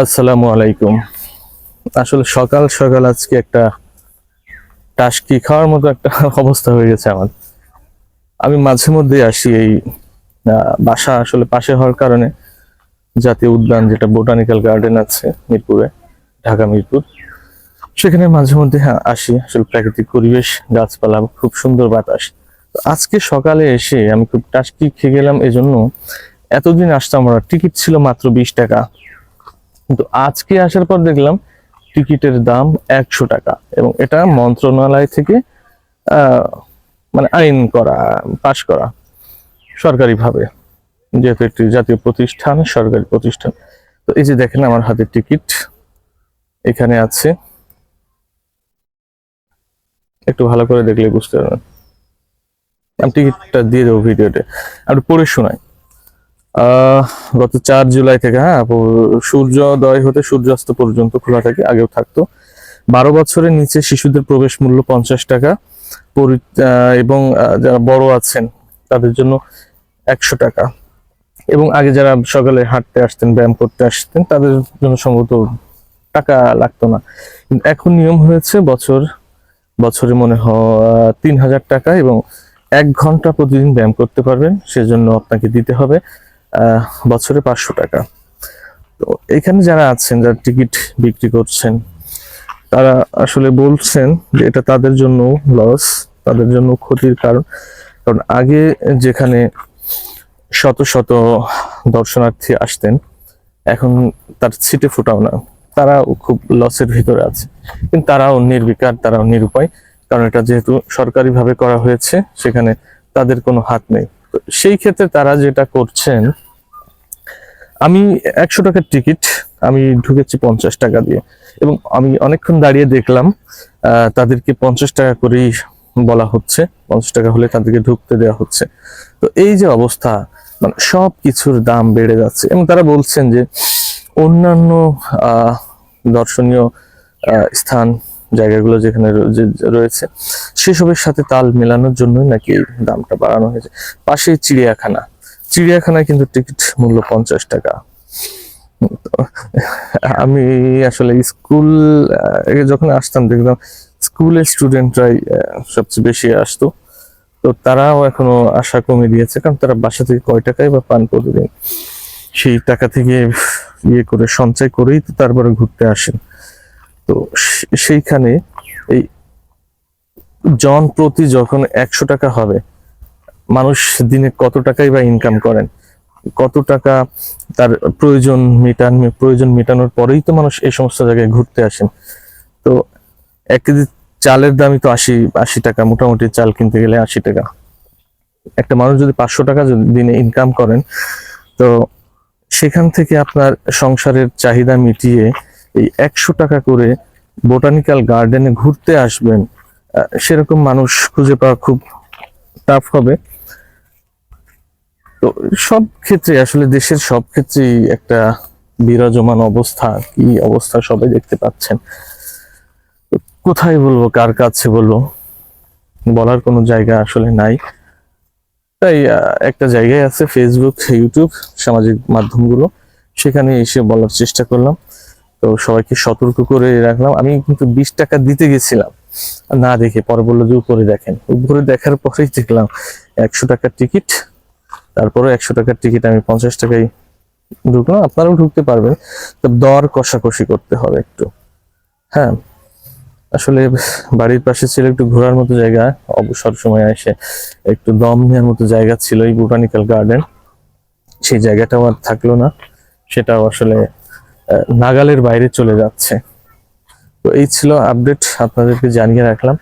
আসসালামু আলাইকুম। আসলে সকাল সকাল আজকে একটা টাস্কি খাওয়ার মতো একটা অবস্থা হয়ে গেছে আমার। আমি মাঝে মধ্যে আসি এই বাসা আসলে পাশে হওয়ার কারণে জাতীয় উদ্যান যেটা বোটানিক্যাল গার্ডেন আছে মিরপুরে, ঢাকা, মিরপুর। সেখানে মাঝে মধ্যে হ্যাঁ আসি। আসলে প্রাকৃতিক পরিবেশ, গাছপালা, খুব সুন্দর বাতাস। আজকে সকালে এসে আমি খুব টাস্কি খেয়ে গেলাম। এজন্য এতদিন আসতাম আমরা। টিকিট ছিল মাত্র বিশ টাকা। কিন্তু আজকে আসার পর দেখলাম টিকিটের দাম একশো টাকা এবং এটা মন্ত্রণালয় থেকে মানে আইন করা, পাশ করা সরকারিভাবে, যেহেতু একটি জাতীয় প্রতিষ্ঠান, সরকারি প্রতিষ্ঠান। তো এই যে দেখেন আমার হাতে টিকিট, এখানে আছে। একটু ভালো করে দেখলে বুঝতে পারবেন। আমি টিকিটটা দিয়ে দেবো ভিডিওতে। আমি পড়ে আহ গত চার জুলাই থেকে হ্যাঁ সূর্যোদয় হতে সূর্যাস্ত পর্যন্ত খোলা থাকে, আগেও থাকতো। বারো বছরের নিচে শিশুদের প্রবেশ মূল্য পঞ্চাশ টাকা এবং যারা বড় আছেন, তাদের জন্য একশো টাকা। এবং আগে যারা সকালে হাঁটতে আসতেন, ব্যায়াম করতে আসতেন, তাদের জন্য সম্ভবত টাকা লাগতো না। কিন্তু এখন নিয়ম হয়েছে বছর, বছরে মনে হয় তিন হাজার টাকা এবং এক ঘণ্টা প্রতিদিন ব্যায়াম করতে পারবেন, সেজন্য আপনাকে দিতে হবে। বছরে পাঁচশো টাকা। তো এখানে যারা আছেন, যারা টিকিট বিক্রি করছেন, তারা আসলে বলছেন যে এটা তাদের জন্য লস তাদের জন্য ক্ষতির কারণ। কারণ আগে যেখানে শত শত দর্শনার্থী আসতেন, এখন তার ছিটে ফোটাও না। তারাও খুব লসের ভিতরে আছে। কিন্তু তারাও নির্বিকার, তারাও নিরুপায়। কারণ এটা যেহেতু সরকারিভাবে করা হয়েছে, সেখানে তাদের কোনো হাত নেই। সেই ক্ষেত্রে তারা যেটা করছেন, আমি একশো টাকার টিকিট, আমি ঢুকেছি পঞ্চাশ টাকা দিয়ে। এবং আমি অনেকক্ষণ দাঁড়িয়ে দেখলাম তাদেরকে পঞ্চাশ টাকা করেই বলা হচ্ছে, পঞ্চাশ টাকা হলে তাদেরকে ঢুকতে দেওয়া হচ্ছে। তো এই যে অবস্থা মানে সব কিছুর দাম বেড়ে যাচ্ছে। এবং তারা বলছেন যে অন্যান্য দর্শনীয় স্থান, জায়গাগুলো যেখানে রয়েছে সেসবের সাথে তাল মেলানোর জন্যই নাকি দামটা বাড়ানো হয়েছে। পাশে চিড়িয়াখানা। চিড়িয়াখানায় কিন্তু টিকিট মূল্য পঞ্চাশ টাকা। আমি আসলে স্কুল যখন আসতাম দেখলাম স্কুলের স্টুডেন্টরাই সবচেয়ে বেশি আসতো। তো তারাও এখনও আশা কমে দিয়েছে, কারণ তারা বাসা থেকে কয় টাকায় বা পান প্রতিদিন। সেই টাকা থেকে ইয়ে করে, সঞ্চয় করেই তো তারপরে ঘুরতে আসেন। তো সেইখানে এই জন প্রতি যখন একশো টাকা হবে মানুষ দিনে কত টাকাই বা ইনকাম করেন? কত টাকা তার প্রয়োজন মেটান প্রয়োজন মেটানোর পরেই তো মানুষ এই সমস্ত জায়গায় ঘুরতে আসেন। তো এক কেজি চালের দামই তো আশি আশি টাকা মোটামুটি চাল কিনতে গেলে আশি টাকা। একটা মানুষ যদি পাঁচশো টাকা যদি দিনে ইনকাম করেন তো সেখান থেকে আপনার সংসারের চাহিদা মিটিয়ে এই একশো টাকা করে বোটানিক্যাল গার্ডেনে ঘুরতে আসবেন। সেরকম মানুষ খুঁজে পাওয়া খুব টাফ হবে। তো সব ক্ষেত্রে আসলে দেশের সব ক্ষেত্রেই একটা বিরাজমান অবস্থা, কি অবস্থা সবাই দেখতে পাচ্ছেন। কোথায় বলব, কার কাছে বলব, বলার কোনো জায়গা আসলে নাই। তাই একটা জায়গায় আছে ফেসবুক ইউটিউব সামাজিক মাধ্যমগুলো, সেখানে এসে বলার চেষ্টা করলাম। তো সবাইকে সতর্ক করে রাখলাম। আমি কিন্তু বিশ টাকা দিতে গেছিলাম। না দেখে, পরে বলল যে উপরে দেখেন। উপরে দেখার পরেই দেখলাম, একশো টাকার টিকিট। তারপরে একশো টাকার টিকিট আমি পঞ্চাশ টাকায় ঢুকলাম। আপনারাও ঢুকতে পারবেন। তো দর কষাকষি করতে হবে একটু। হ্যাঁ আসলে বাড়ির পাশে ছিল একটু ঘোরার মতো জায়গা। অবসর সময় এসে একটু দম নেওয়ার মতো জায়গা ছিল এই বোটানিক্যাল গার্ডেন। সেই জায়গাটাও আর থাকল না। সেটাও আসলে নাগালের বাইরে চলে যাচ্ছে। তো এই ছিল আপডেট আপনাদেরকে জানিয়ে রাখলাম।